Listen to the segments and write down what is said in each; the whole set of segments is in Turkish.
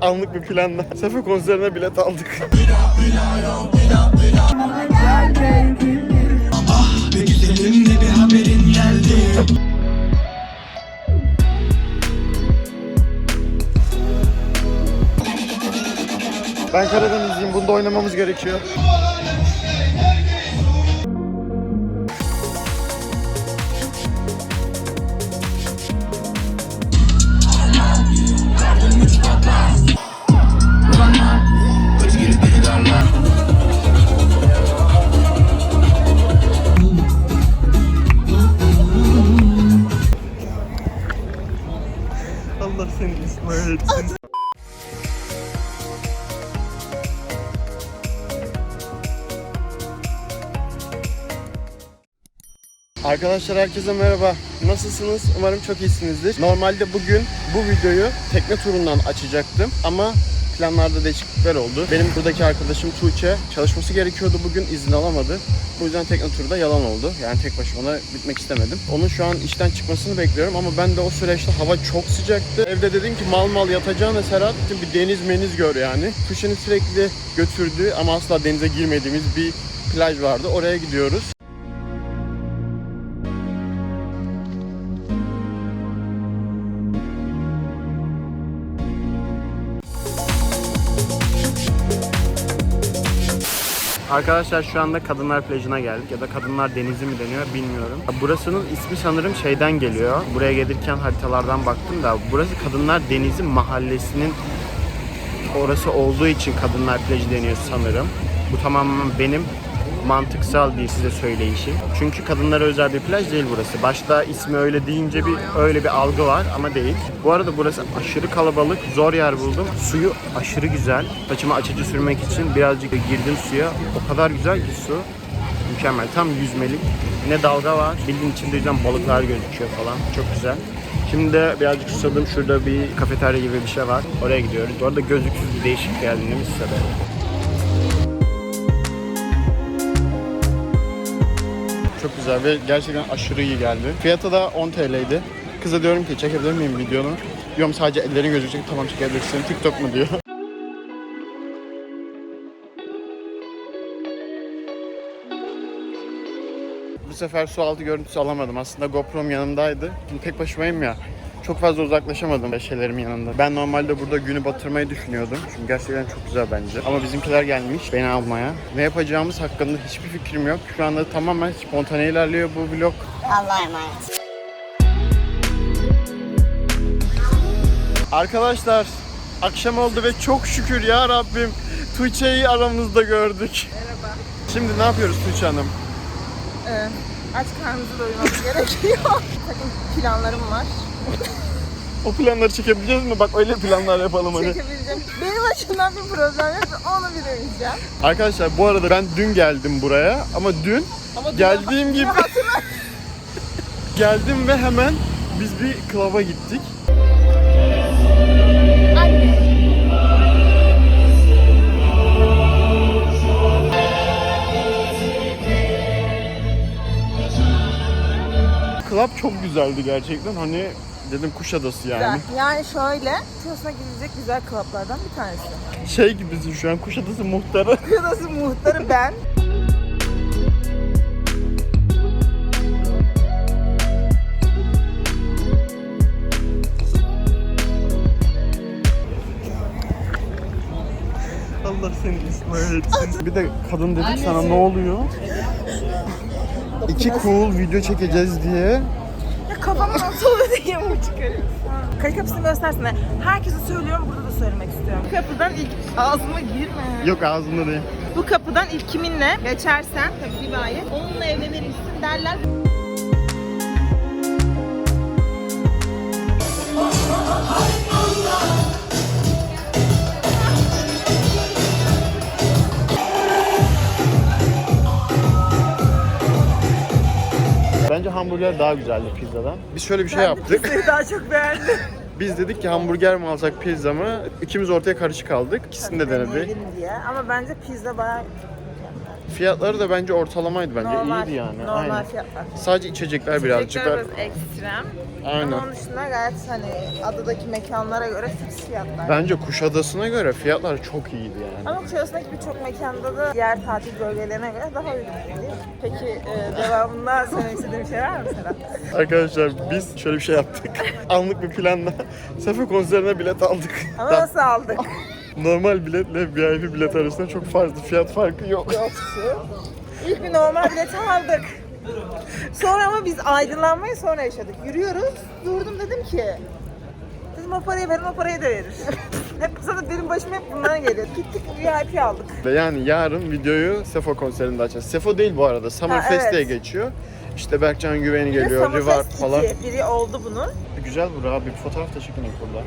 Anlık bir planla. Sefe konserine bilet aldık. Ben Karadenizliyim. Bunda oynamamız gerekiyor. Arkadaşlar herkese merhaba. Nasılsınız? Umarım çok iyisinizdir. Normalde bugün bu videoyu tekne turundan açacaktım ama planlarda değişiklikler oldu. Benim buradaki arkadaşım Tuğçe çalışması gerekiyordu bugün izin alamadı. Bu yüzden tekne turu da yalan oldu. Yani tek başıma bitmek istemedim. Onun şu an işten çıkmasını bekliyorum ama ben de o süreçte hava çok sıcaktı. Evde dedim ki mal mal yatacağına Serhat bir deniz meniz gör yani. Tuğçe'nin sürekli götürdüğü ama asla denize girmediğimiz bir plaj vardı. Oraya gidiyoruz. Arkadaşlar şu anda Kadınlar Plajı'na geldik ya da Kadınlar Denizi mi deniyor bilmiyorum. Burasının ismi sanırım şeyden geliyor. Buraya gelirken haritalardan baktım da burası Kadınlar Denizi Mahallesi'nin orası olduğu için Kadınlar Plajı deniyor sanırım. Bu tamamen benim mantıksal değil size söyleyişim. Çünkü kadınlara özel bir plaj değil burası. Başta ismi öyle deyince bir öyle bir algı var ama değil. Bu arada burası aşırı kalabalık, zor yer buldum. Suyu aşırı güzel. Saçıma açıcı sürmek için birazcık girdim suya. O kadar güzel ki su. Mükemmel. Tam yüzmelik. Ne dalga var. Bildiğin içinde yüzden balıklar gözüküyor falan. Çok güzel. Şimdi de birazcık susadım. Şurada bir kafeterya gibi bir şey var. Oraya gidiyoruz. Bu arada gözlüksüz bir değişik mi size de? Çok güzel ve gerçekten aşırı iyi geldi. Fiyatı da 10 TL'ydi. Kıza diyorum ki çekebilir miyim videonu? Diyorum sadece ellerin gözükecek. Tamam çekebilirsin. TikTok mu diyor. Bu sefer su altı görüntüsü alamadım. Aslında GoPro'm yanımdaydı. Şimdi tek başımayım ya. Çok fazla uzaklaşamadım şeylerim yanında. Ben normalde burada günü batırmayı düşünüyordum. Çünkü gerçekten çok güzel bence. Ama bizimkiler gelmiş beni almaya. Ne yapacağımız hakkında hiçbir fikrim yok. Şu anda tamamen spontane ilerliyor bu vlog. Allah'a emanet. Arkadaşlar akşam oldu ve çok şükür ya Rabbim Tuğçe'yi aramızda gördük. Merhaba. Şimdi ne yapıyoruz Tuğçe Hanım? Ee, aç karnımızı doyurmamız gerekiyor. Takım planlarım var. O planları çekebileceğiz mi? Bak öyle planlar yapalım hadi. Çekebileceğim. Benim açımdan bir problem yok. Onu bir deneyeceğim. Arkadaşlar bu arada ben dün geldim buraya ama dün Ama geldiğim gibi geldim ve hemen biz bir klaba gittik. Klab çok güzeldi gerçekten. Hani dedim Kuşadası yani. Güzel. Yani şöyle, Kuşadası'na gidilecek güzel klaplardan bir tanesi. Şey gibisin şu an Kuşadası muhtarı. Kuşadası muhtarı ben. Allah seni ıslah etsin. Bir de kadın dedik sana ne oluyor? İki cool video çekeceğiz diye. Nasıl oluyor diye mi çıkarıyorsun? Kayı kapısını göstersene. Herkese söylüyorum, burada da söylemek istiyorum. Bu kapıdan ilk ağzıma girme. Yok ağzında değil. Bu kapıdan ilk kiminle geçersen, tabii bir bayı, onunla evlenirsin derler. Hamburger daha güzeldi pizzadan. Biz şöyle bir şey yaptık. Pizzayı daha çok beğendim. Biz dedik ki hamburger mi alsak pizza mı? İkimiz ortaya karışık kaldık. İkisini de denedik. Deneyelim diye ama bence pizza bayağı Fiyatları da bence ortalamaydı bence. normal, iyiydi yani. Normal Aynen. fiyatlar. Sadece içecekler birazcık daha. biraz ekstrem. Aynen. Ama onun dışında gayet hani adadaki mekanlara göre fix fiyatlar. Bence Kuşadası'na göre fiyatlar çok iyiydi yani. Ama Kuşadası'ndaki birçok mekanda da diğer tatil bölgelerine göre daha uygun değil mi? Peki e, devamında söylemek istediğin bir şey var mı Serap? Arkadaşlar biz şöyle bir şey yaptık. Anlık bir planla Sefa konserine bilet aldık. Ama Tam nasıl aldık? Normal biletle VIP bilet arasında çok fazla fiyat farkı yok. Yoktu. İlk bir normal bileti aldık. Sonra ama biz aydınlanmayı sonra yaşadık. Yürüyoruz. Durdum dedim ki Dedim o parayı verin o parayı da verir. hep zaten benim başıma hep bunlar geliyor. Gittik VIP aldık. Ve yani yarın videoyu Sefo konserinde açacağız. Sefo değil bu arada. Summer Ha, Fest evet. geçiyor. İşte Berkcan Güveni Bir de geliyor, Summer Rivar Fest falan. 2. Biri oldu bunun. Güzel bu abi. Bir fotoğraf da çekin burada.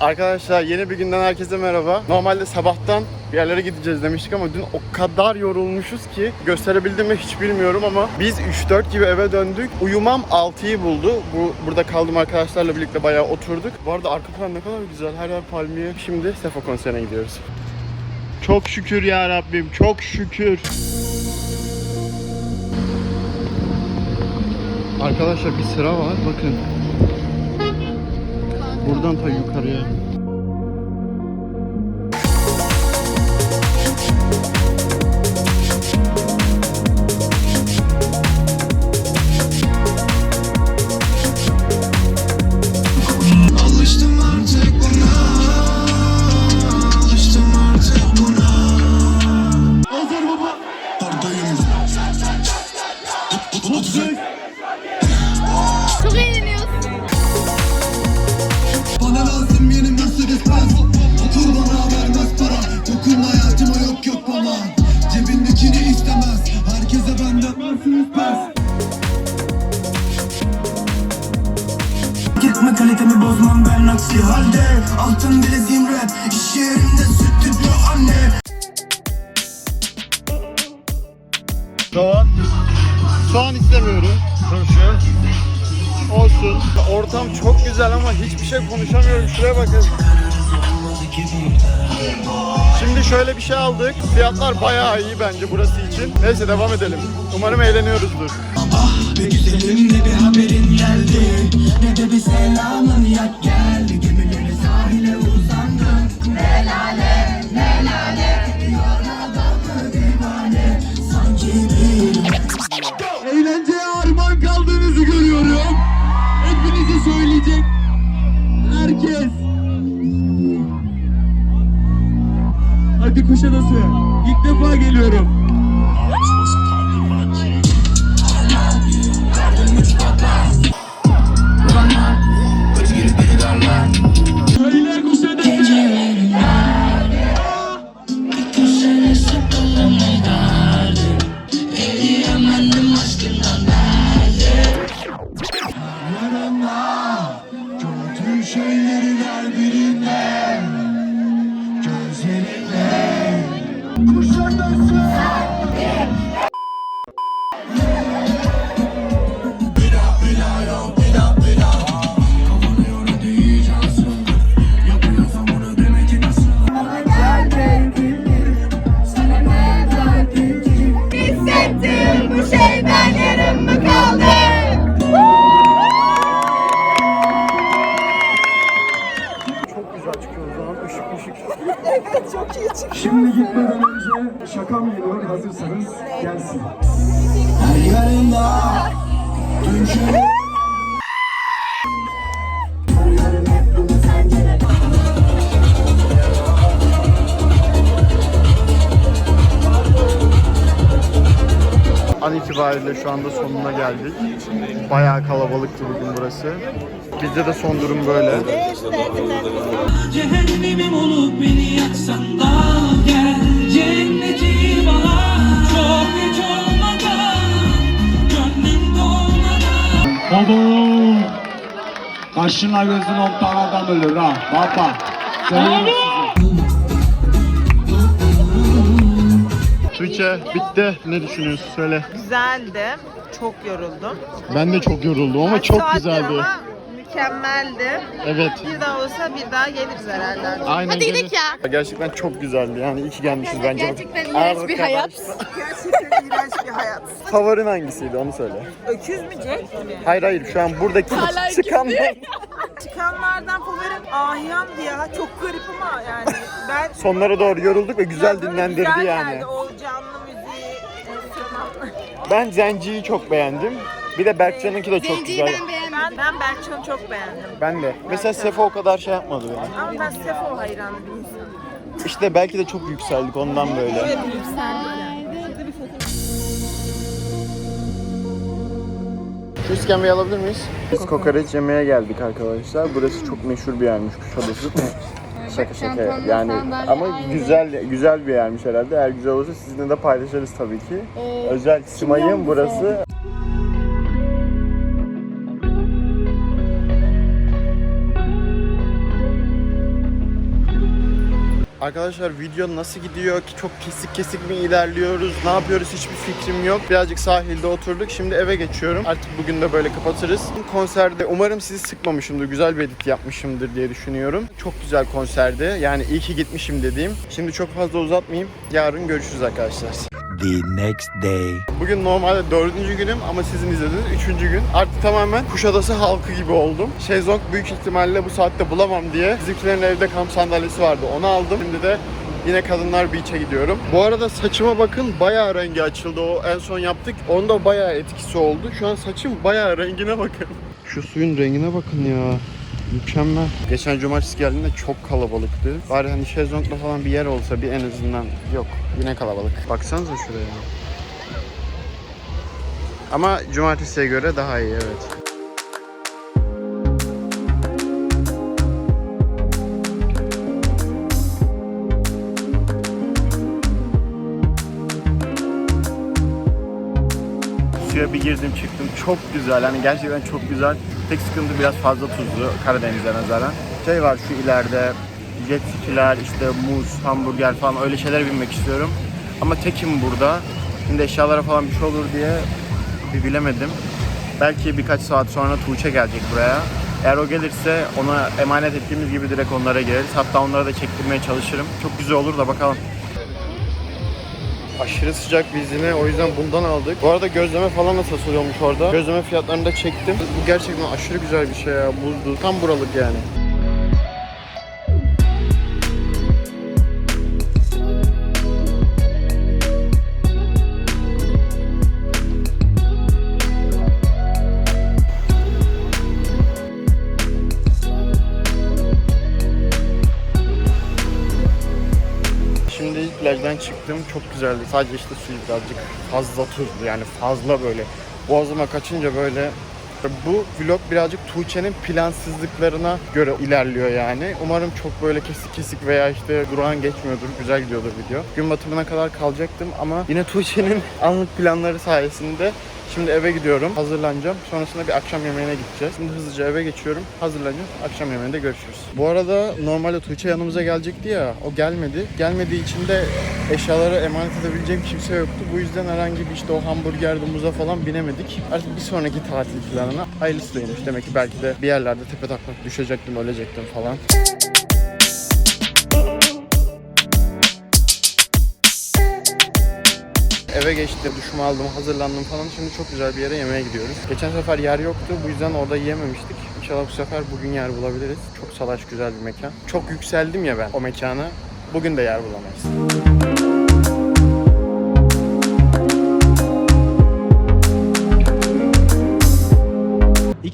Arkadaşlar yeni bir günden herkese merhaba. Normalde sabahtan bir yerlere gideceğiz demiştik ama dün o kadar yorulmuşuz ki gösterebildim mi hiç bilmiyorum ama biz 3-4 gibi eve döndük. Uyumam 6'yı buldu. Bu burada kaldım arkadaşlarla birlikte bayağı oturduk. Bu arada arka plan ne kadar güzel. Her yer palmiye. Şimdi Sefo konserine gidiyoruz. Çok şükür ya Rabbim. Çok şükür. Arkadaşlar bir sıra var bakın. Buradan ta yukarıya. Aksi halde Altın bileziğim rap İş yerinde stüdyo anne Soğan. Soğan istemiyorum. Turşu. Olsun. Ortam çok güzel ama hiçbir şey konuşamıyorum. Şuraya bakın. Şimdi şöyle bir şey aldık. Fiyatlar bayağı iyi bence burası için. Neyse devam edelim. Umarım eğleniyoruzdur. Ah be güzelim ne bir haberin geldi Ne de bir selamın yak geldi Gemileri sahile uzandım Ne lale ne lale Diyor Kuşadası İlk defa geliyorum önce şakam geliyor hazırsanız gelsin. Her Dün şöyle An itibariyle şu anda sonuna geldik. Bayağı kalabalıktı bugün burası. Bizde de son durum böyle. Cehennemim olup beni yaksan da gel Kaşına gözün on tane adam ölür ha. Baba. Söylüyorum. Tuğçe bitti. Ne düşünüyorsun? Söyle. Güzeldi. Çok yoruldum. Ben de çok yoruldum ama Kaç çok saattir güzeldi. Ama mükemmeldi. Evet. Bir daha olsa bir daha geliriz herhalde. artık. Aynen Hadi gidelim ya. Gerçekten çok güzeldi yani iyi ki gelmişiz bence. Gerçekten iğrenç bir hayat. Gerçekten iğrenç bir hayat. Favorin hangisiydi onu söyle. Öküz mü Jack mi? Hayır hayır şu an buradaki çıkanlar. Çıkanlardan favorim Ahyan'dı ya. Çok garip ama yani. Ben Sonlara doğru yorulduk ve güzel Böyle dinlendirdi güzel yani. geldi. O canlı müziği. Ben Zenci'yi çok beğendim. Bir de Berkcan'ınki de çok Zenciyi güzel. ben. Ben, ben Berkcan'ı çok beğendim. Ben de. Mesela Sefo o kadar şey yapmadı yani. Ama ben Sefo hayranı bir insanım. İşte belki de çok yükseldik ondan böyle. Yükseldik yani. Şu iskemleyi alabilir miyiz? Biz kokoreç yemeye geldik arkadaşlar. Burası çok meşhur bir yermiş Kuşadası. şaka şaka yani ama ayrı. güzel güzel bir yermiş herhalde. Eğer güzel olursa sizinle de paylaşırız tabii ki. Ee, Özel Simay'ın burası. Arkadaşlar video nasıl gidiyor ki çok kesik kesik mi ilerliyoruz ne yapıyoruz hiçbir fikrim yok. Birazcık sahilde oturduk şimdi eve geçiyorum. Artık bugün de böyle kapatırız. Konserde umarım sizi sıkmamışımdır güzel bir edit yapmışımdır diye düşünüyorum. Çok güzel konserdi yani iyi ki gitmişim dediğim. Şimdi çok fazla uzatmayayım yarın görüşürüz arkadaşlar. the next day. Bugün normalde dördüncü günüm ama sizin izlediğiniz üçüncü gün. Artık tamamen Kuşadası halkı gibi oldum. Şezlong büyük ihtimalle bu saatte bulamam diye bizimkilerin evde kamp sandalyesi vardı. Onu aldım. Şimdi de yine Kadınlar Beach'e gidiyorum. Bu arada saçıma bakın bayağı rengi açıldı. O en son yaptık. Onda bayağı etkisi oldu. Şu an saçım bayağı rengine bakın. Şu suyun rengine bakın ya. Mükemmel. Geçen cumartesi geldiğinde çok kalabalıktı. Bari hani şezlongla falan bir yer olsa bir en azından. Yok yine kalabalık. Baksanıza şuraya. Ama cumartesiye göre daha iyi evet. Suya bir girdim çıktım. Çok güzel. Hani gerçekten çok güzel. Tek sıkıntı biraz fazla tuzlu Karadeniz'e nazaran. Şey var şu ileride jet skiler, işte muz, hamburger falan öyle şeyler binmek istiyorum. Ama tekim burada. Şimdi eşyalara falan bir şey olur diye bir bilemedim. Belki birkaç saat sonra Tuğçe gelecek buraya. Eğer o gelirse ona emanet ettiğimiz gibi direkt onlara gireriz. Hatta onlara da çektirmeye çalışırım. Çok güzel olur da bakalım. Aşırı sıcak bizine o yüzden bundan aldık. Bu arada gözleme falan da satılıyormuş orada. Gözleme fiyatlarını da çektim. Bu gerçekten aşırı güzel bir şey ya. Buzlu. Tam buralık yani. Plajdan çıktım. Çok güzeldi. Sadece işte suyu birazcık fazla tuzlu yani fazla böyle. Boğazıma kaçınca böyle bu vlog birazcık Tuğçe'nin plansızlıklarına göre ilerliyor yani. Umarım çok böyle kesik kesik veya işte durağan geçmiyordur. Güzel gidiyordur video. Gün batımına kadar kalacaktım ama yine Tuğçe'nin anlık planları sayesinde Şimdi eve gidiyorum, hazırlanacağım. Sonrasında bir akşam yemeğine gideceğiz. Şimdi hızlıca eve geçiyorum, hazırlanacağım. Akşam yemeğinde görüşürüz. Bu arada normalde Tuğçe yanımıza gelecekti ya, o gelmedi. Gelmediği için de eşyaları emanet edebileceğim kimse yoktu. Bu yüzden herhangi bir işte o hamburgerde muza falan binemedik. Artık bir sonraki tatil planına hayırlısıymış. Demek ki belki de bir yerlerde tepe taklak düşecektim, ölecektim falan. Eve geçtim, duşumu aldım, hazırlandım falan. Şimdi çok güzel bir yere yemeğe gidiyoruz. Geçen sefer yer yoktu. Bu yüzden orada yiyememiştik. İnşallah bu sefer bugün yer bulabiliriz. Çok salaş güzel bir mekan. Çok yükseldim ya ben o mekana. Bugün de yer bulamayız.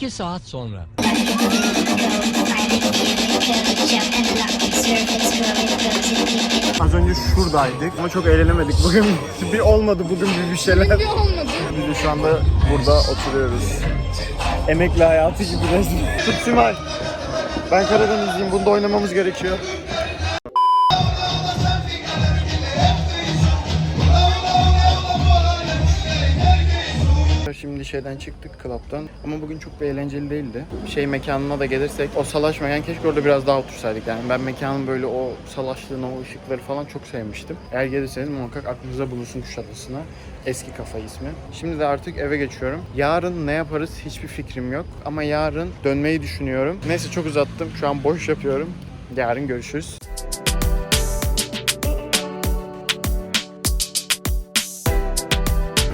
İki saat sonra. Az önce şuradaydık ama çok eğlenemedik. Bugün bir olmadı bugün bir bir şeyler. Bir olmadı. Biz de şu anda burada oturuyoruz. Emekli hayatı gibi resmen. Tut Simay. Ben Karadenizliyim. Bunda oynamamız gerekiyor. Şimdi şeyden çıktık klaptan ama bugün çok bir eğlenceli değildi. Şey mekanına da gelirsek o salaş mekan keşke orada biraz daha otursaydık yani. Ben mekanın böyle o salaşlığını, o ışıkları falan çok sevmiştim. Eğer gelirseniz muhakkak aklınıza bulunsun Kuşadası'na. Eski kafa ismi. Şimdi de artık eve geçiyorum. Yarın ne yaparız hiçbir fikrim yok ama yarın dönmeyi düşünüyorum. Neyse çok uzattım. Şu an boş yapıyorum. Yarın görüşürüz.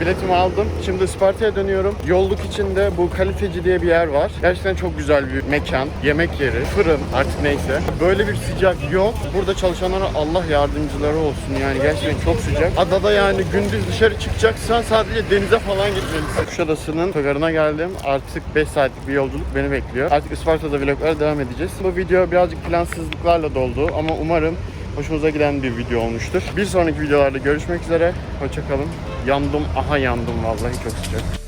Biletimi aldım. Şimdi Isparta'ya dönüyorum. Yolluk içinde bu kaliteci diye bir yer var. Gerçekten çok güzel bir mekan. Yemek yeri, fırın artık neyse. Böyle bir sıcak yok. Burada çalışanlara Allah yardımcıları olsun yani gerçekten çok sıcak. Adada yani gündüz dışarı çıkacaksan sadece denize falan gitmelisin. Kuşadası'nın garına geldim. Artık 5 saatlik bir yolculuk beni bekliyor. Artık Isparta'da vloglara devam edeceğiz. Bu video birazcık plansızlıklarla doldu ama umarım hoşumuza giden bir video olmuştur. Bir sonraki videolarda görüşmek üzere. Hoşçakalın. Yandım, aha yandım vallahi çok sıcak.